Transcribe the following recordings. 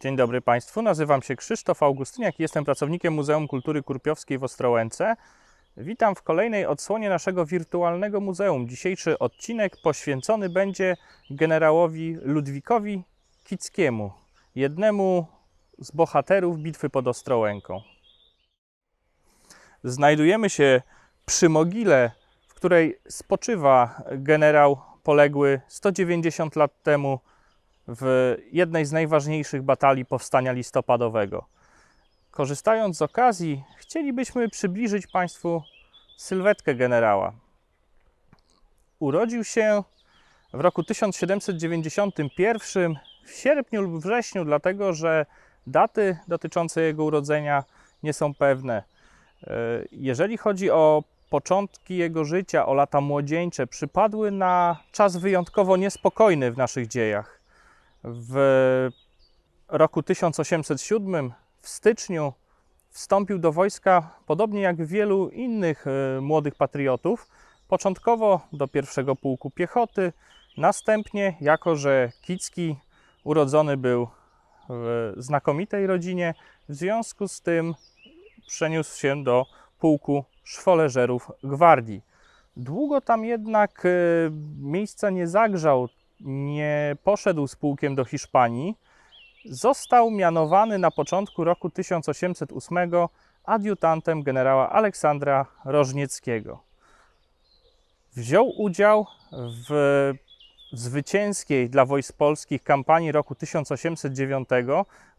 Dzień dobry Państwu, nazywam się Krzysztof Augustyniak i jestem pracownikiem Muzeum Kultury Kurpiowskiej w Ostrołęce. Witam w kolejnej odsłonie naszego wirtualnego muzeum. Dzisiejszy odcinek poświęcony będzie generałowi Ludwikowi Kickiemu, jednemu z bohaterów bitwy pod Ostrołęką. Znajdujemy się przy mogile, w której spoczywa generał poległy 190 lat temu w jednej z najważniejszych batalii powstania listopadowego. Korzystając z okazji, chcielibyśmy przybliżyć Państwu sylwetkę generała. Urodził się w roku 1791 w sierpniu lub wrześniu, dlatego że daty dotyczące jego urodzenia nie są pewne. E, Jeżeli chodzi o początki jego życia, o lata młodzieńcze, przypadły na czas wyjątkowo niespokojny w naszych dziejach. W roku 1807, w styczniu, wstąpił do wojska, podobnie jak wielu innych e, młodych patriotów, początkowo do pierwszego pułku piechoty, następnie, jako że Kicki urodzony był w znakomitej rodzinie, w związku z tym przeniósł się do pułku szwoleżerów gwardii. Długo tam jednak e, miejsca nie zagrzał, nie poszedł z pułkiem do Hiszpanii. Został mianowany na początku roku 1808 adiutantem generała Aleksandra Rożnieckiego. Wziął udział w zwycięskiej dla wojsk polskich kampanii roku 1809,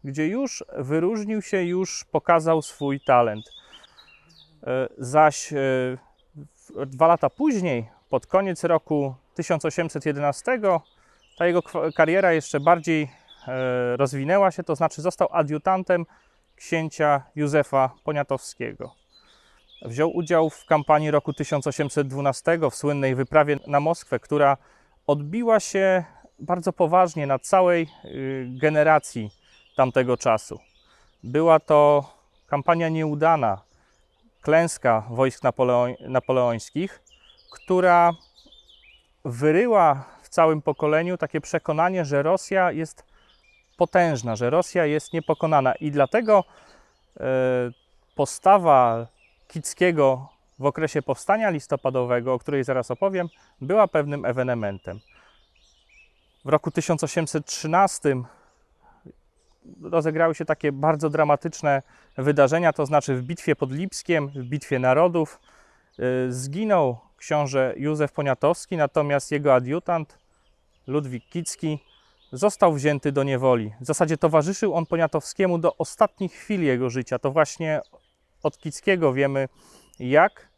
gdzie już wyróżnił się, już pokazał swój talent. E, Zaś e, dwa lata później, pod koniec roku 1811, ta jego kariera jeszcze bardziej e, rozwinęła się, to znaczy został adiutantem księcia Józefa Poniatowskiego. Wziął udział w kampanii roku 1812 w słynnej wyprawie na Moskwę, która odbiła się bardzo poważnie na całej y, generacji tamtego czasu. Była to kampania nieudana, klęska wojsk napoleo- napoleońskich, która wyryła w całym pokoleniu takie przekonanie, że Rosja jest potężna, że Rosja jest niepokonana i dlatego e, postawa Kickiego w okresie powstania listopadowego, o której zaraz opowiem, była pewnym ewenementem. W roku 1813 rozegrały się takie bardzo dramatyczne wydarzenia, to znaczy w bitwie pod Lipskiem, w bitwie narodów, y, zginął książę Józef Poniatowski, natomiast jego adiutant Ludwik Kicki został wzięty do niewoli. W zasadzie towarzyszył on Poniatowskiemu do ostatnich chwil jego życia. To właśnie od Kickiego wiemy, jak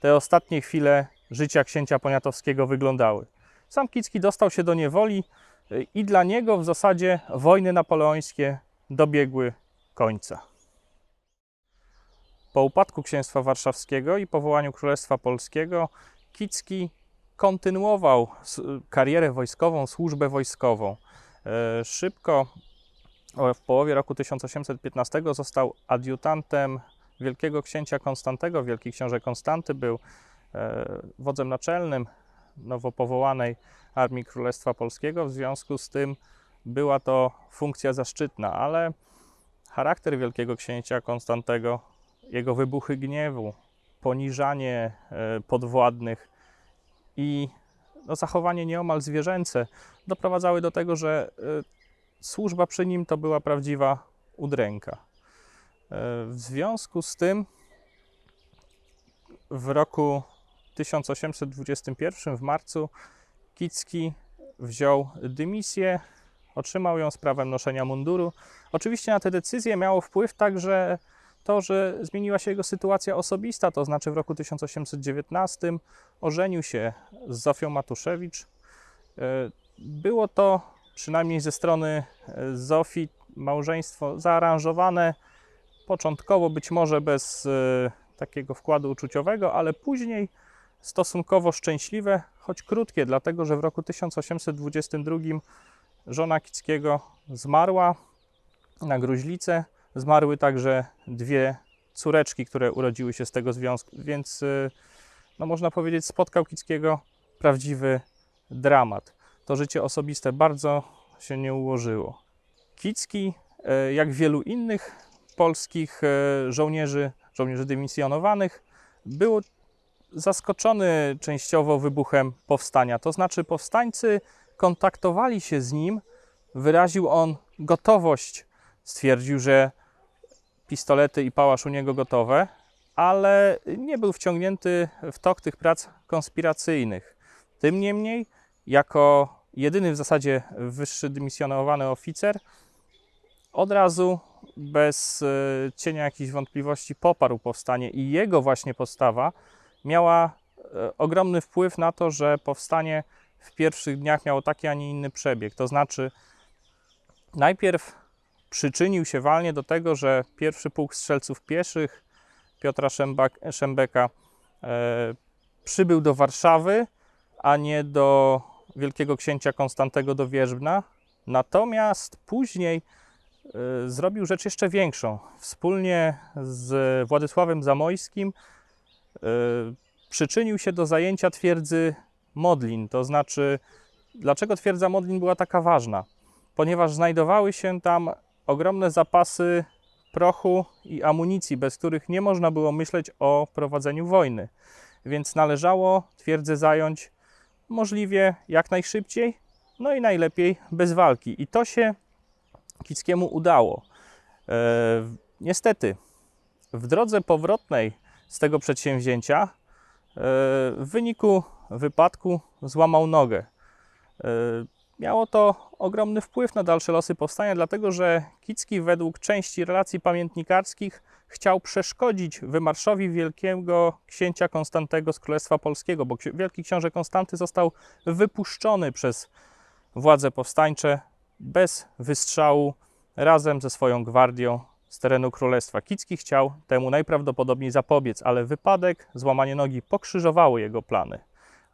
te ostatnie chwile życia księcia Poniatowskiego wyglądały. Sam Kicki dostał się do niewoli y, i dla niego w zasadzie wojny napoleońskie dobiegły końca. Po upadku księstwa warszawskiego i powołaniu Królestwa Polskiego Kicki kontynuował s- karierę wojskową, służbę wojskową. E, Szybko, w połowie roku 1815 został adiutantem wielkiego księcia Konstantego. Wielki książę Konstanty był e, wodzem naczelnym nowo powołanej Armii Królestwa Polskiego. W związku z tym była to funkcja zaszczytna, ale charakter wielkiego księcia Konstantego, jego wybuchy gniewu, poniżanie e, podwładnych i no, zachowanie nieomal zwierzęce doprowadzały do tego, że e, służba przy nim to była prawdziwa udręka. E, W związku z tym w roku 1821 w marcu Kicki wziął dymisję, otrzymał ją z prawem noszenia munduru. Oczywiście na tę decyzję miało wpływ także to, że zmieniła się jego sytuacja osobista, to znaczy w roku 1819 ożenił się z Zofią Matuszewicz. E, Było to przynajmniej ze strony e, Zofii małżeństwo zaaranżowane początkowo być może bez e, takiego wkładu uczuciowego, ale później stosunkowo szczęśliwe, choć krótkie, dlatego że w roku 1822 żona Kickiego zmarła na gruźlicę. Zmarły także dwie córeczki, które urodziły się z tego związku, więc y, no można powiedzieć, spotkał Kickiego prawdziwy dramat. To życie osobiste bardzo się nie ułożyło. Kicki e, jak wielu innych polskich e, żołnierzy, żołnierzy dymisjonowanych, był zaskoczony częściowo wybuchem powstania. To znaczy, powstańcy kontaktowali się z nim, wyraził on gotowość, stwierdził, że pistolety i pałasz u niego gotowe, ale nie był wciągnięty w tok tych prac konspiracyjnych. Tym niemniej, jako jedyny w zasadzie wyższy dymisjonowany oficer, od razu bez e, cienia jakichś wątpliwości poparł powstanie i jego właśnie postawa miała e, ogromny wpływ na to, że powstanie w pierwszych dniach miało taki, a nie inny przebieg. To znaczy, najpierw przyczynił się walnie do tego, że pierwszy pułk strzelców pieszych Piotra Szembeka e, przybył do Warszawy, a nie do wielkiego księcia Konstantego do Wierzbna. Natomiast później e, zrobił rzecz jeszcze większą. Wspólnie z Władysławem Zamojskim e, przyczynił się do zajęcia twierdzy Modlin. To znaczy, dlaczego twierdza Modlin była taka ważna? Ponieważ znajdowały się tam ogromne zapasy prochu i amunicji, bez których nie można było myśleć o prowadzeniu wojny. Więc należało twierdzę zająć możliwie jak najszybciej, no i najlepiej bez walki. I to się Kickiemu udało. E, niestety, w drodze powrotnej z tego przedsięwzięcia, e, w wyniku wypadku złamał nogę. E, Miało to ogromny wpływ na dalsze losy powstania, dlatego że Kicki według części relacji pamiętnikarskich chciał przeszkodzić wymarszowi wielkiego księcia Konstantego z Królestwa Polskiego, bo wielki książę Konstanty został wypuszczony przez władze powstańcze bez wystrzału razem ze swoją gwardią z terenu królestwa. Kicki chciał temu najprawdopodobniej zapobiec, ale wypadek, złamanie nogi pokrzyżowało jego plany.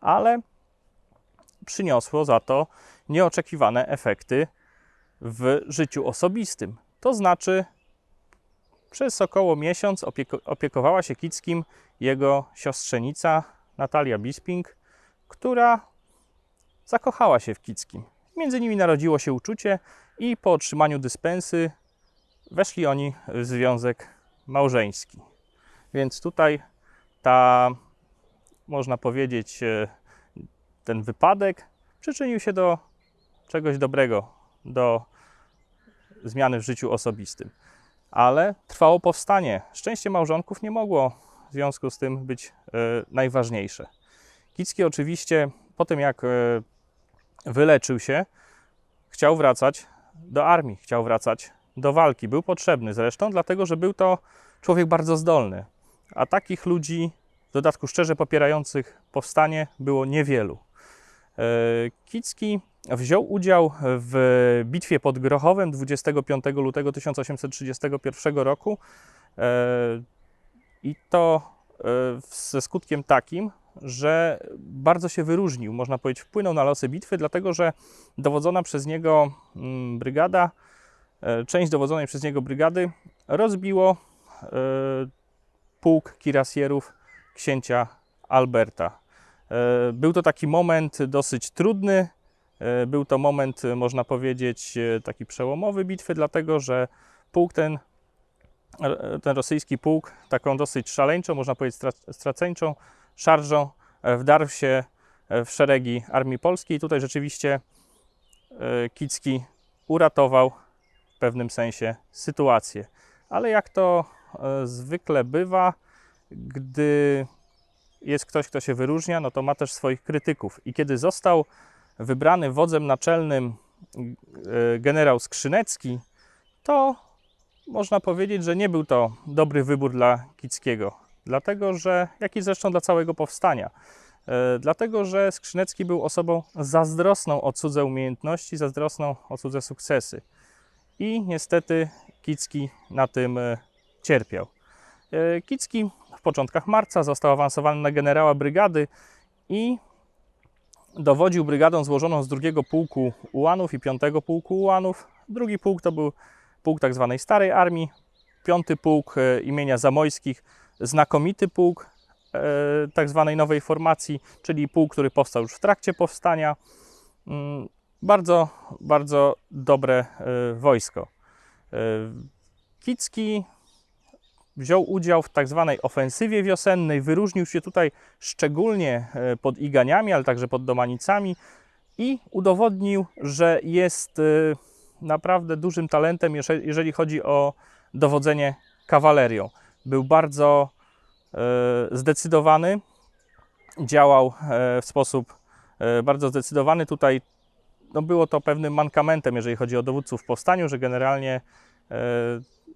Ale przyniosło za to nieoczekiwane efekty w życiu osobistym. To znaczy, przez około miesiąc opieko- opiekowała się Kickim jego siostrzenica Natalia Bisping, która zakochała się w Kickim. Między nimi narodziło się uczucie i po otrzymaniu dyspensy weszli oni w związek małżeński. Więc tutaj ta, można powiedzieć, e, ten wypadek przyczynił się do czegoś dobrego, do zmiany w życiu osobistym. Ale trwało powstanie. Szczęście małżonków nie mogło w związku z tym być e, najważniejsze. Kicki oczywiście po tym jak e, wyleczył się, chciał wracać do armii, chciał wracać do walki. Był potrzebny zresztą, dlatego że był to człowiek bardzo zdolny. A takich ludzi, w dodatku szczerze popierających powstanie, było niewielu. E, Kicki wziął udział w bitwie pod Grochowem 25 lutego 1831 roku e, i to e, ze skutkiem takim, że bardzo się wyróżnił, można powiedzieć, wpłynął na losy bitwy, dlatego że dowodzona przez niego mm, brygada, część dowodzonej przez niego brygady rozbiło pułk kirasjerów księcia Alberta. E, Był to taki moment dosyć trudny. e, Był to moment, e, można powiedzieć, taki przełomowy bitwy, dlatego że pułk ten, ten rosyjski pułk, taką dosyć szaleńczą, można powiedzieć stra- straceńczą szarżą, wdarł się w szeregi armii polskiej. Tutaj rzeczywiście Kicki uratował w pewnym sensie sytuację. Ale jak to zwykle bywa, gdy jest ktoś, kto się wyróżnia, no to ma też swoich krytyków. I kiedy został wybrany wodzem naczelnym e, generał Skrzynecki, to można powiedzieć, że nie był to dobry wybór dla Kickiego. Dlatego, że, jak i zresztą dla całego powstania. E, Dlatego, że Skrzynecki był osobą zazdrosną o cudze umiejętności, zazdrosną o cudze sukcesy. I niestety Kicki na tym e, cierpiał. Kicki początkach marca został awansowany na generała brygady i dowodził brygadą złożoną z drugiego pułku ułanów i piątego pułku ułanów. Drugi pułk to był pułk tak zwanej starej armii, piąty pułk e, imienia Zamojskich, znakomity pułk e, tak zwanej nowej formacji, czyli pułk, który powstał już w trakcie powstania. Mm, Bardzo, bardzo dobre e, wojsko. Kicki wziął udział w tak zwanej ofensywie wiosennej, wyróżnił się tutaj szczególnie e, pod Iganiami, ale także pod Domanicami i udowodnił, że jest e, naprawdę dużym talentem, jeże- jeżeli chodzi o dowodzenie kawalerią. Był bardzo e, zdecydowany, działał w sposób bardzo zdecydowany. Tutaj no, było to pewnym mankamentem, jeżeli chodzi o dowódców w powstaniu, że generalnie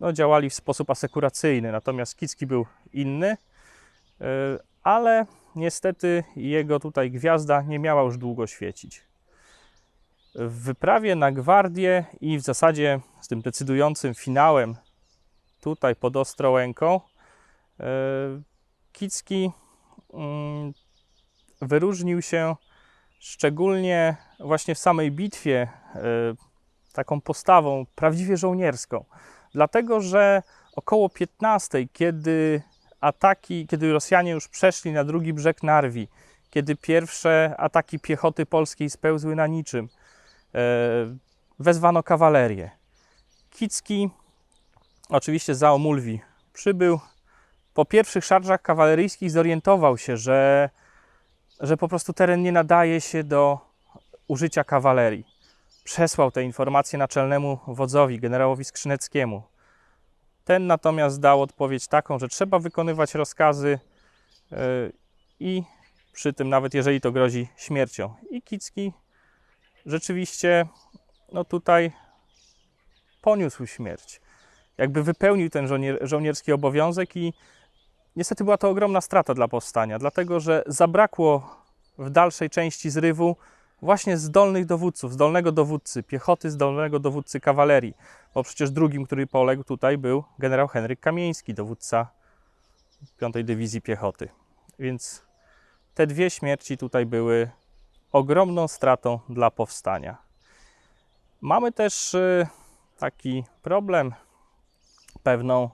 no, działali w sposób asekuracyjny, natomiast Kicki był inny, e, ale niestety jego tutaj gwiazda nie miała już długo świecić. W wyprawie na Gwardię i w zasadzie z tym decydującym finałem tutaj pod Ostrołęką e, Kicki mm, wyróżnił się szczególnie właśnie w samej bitwie e, taką postawą prawdziwie żołnierską. Dlatego, że około 15, kiedy ataki, kiedy Rosjanie już przeszli na drugi brzeg Narwi, kiedy pierwsze ataki piechoty polskiej spełzły na niczym, e, wezwano kawalerię. Kicki, oczywiście za Omulwi, przybył. Po pierwszych szarżach kawaleryjskich zorientował się, że, że po prostu teren nie nadaje się do użycia kawalerii. Przesłał te informacje naczelnemu wodzowi, generałowi Skrzyneckiemu. Ten natomiast dał odpowiedź taką, że trzeba wykonywać rozkazy yy, i przy tym nawet jeżeli to grozi śmiercią. I Kicki rzeczywiście no tutaj poniósł śmierć. Jakby wypełnił ten żołnier, żołnierski obowiązek i niestety była to ogromna strata dla powstania, dlatego że zabrakło w dalszej części zrywu właśnie zdolnych dowódców, zdolnego dowódcy piechoty, zdolnego dowódcy kawalerii, bo przecież drugim, który poległ tutaj był generał Henryk Kamieński, dowódca 5 Dywizji Piechoty. Więc te dwie śmierci tutaj były ogromną stratą dla powstania. Mamy też y, taki problem, pewną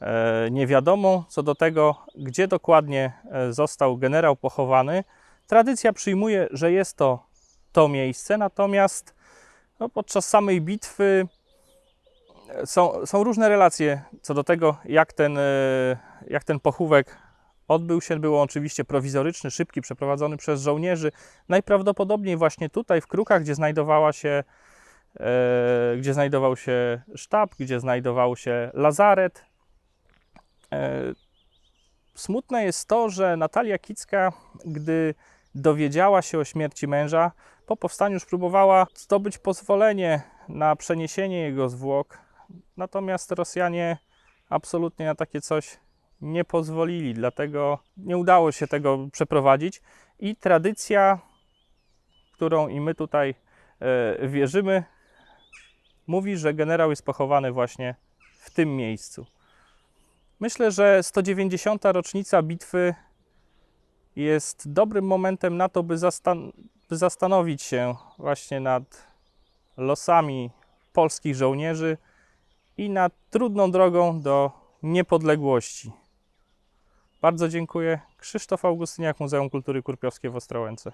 e, niewiadomą co do tego, gdzie dokładnie e, został generał pochowany. Tradycja przyjmuje, że jest to to miejsce, natomiast no, podczas samej bitwy e, są, są różne relacje co do tego, jak ten, e, jak ten pochówek odbył się. Był oczywiście prowizoryczny, szybki, przeprowadzony przez żołnierzy. Najprawdopodobniej właśnie tutaj w Krukach, gdzie znajdowała się e, gdzie znajdował się sztab, gdzie znajdował się lazaret. Smutne jest to, że Natalia Kicka, gdy dowiedziała się o śmierci męża, po powstaniu próbowała zdobyć pozwolenie na przeniesienie jego zwłok, natomiast Rosjanie absolutnie na takie coś nie pozwolili, dlatego nie udało się tego przeprowadzić i tradycja, którą i my tutaj e, wierzymy, mówi, że generał jest pochowany właśnie w tym miejscu. Myślę, że 190. rocznica bitwy jest dobrym momentem na to, by, zastan- by zastanowić się właśnie nad losami polskich żołnierzy i nad trudną drogą do niepodległości. Bardzo dziękuję. Krzysztof Augustyniak, Muzeum Kultury Kurpiowskie w Ostrołęce.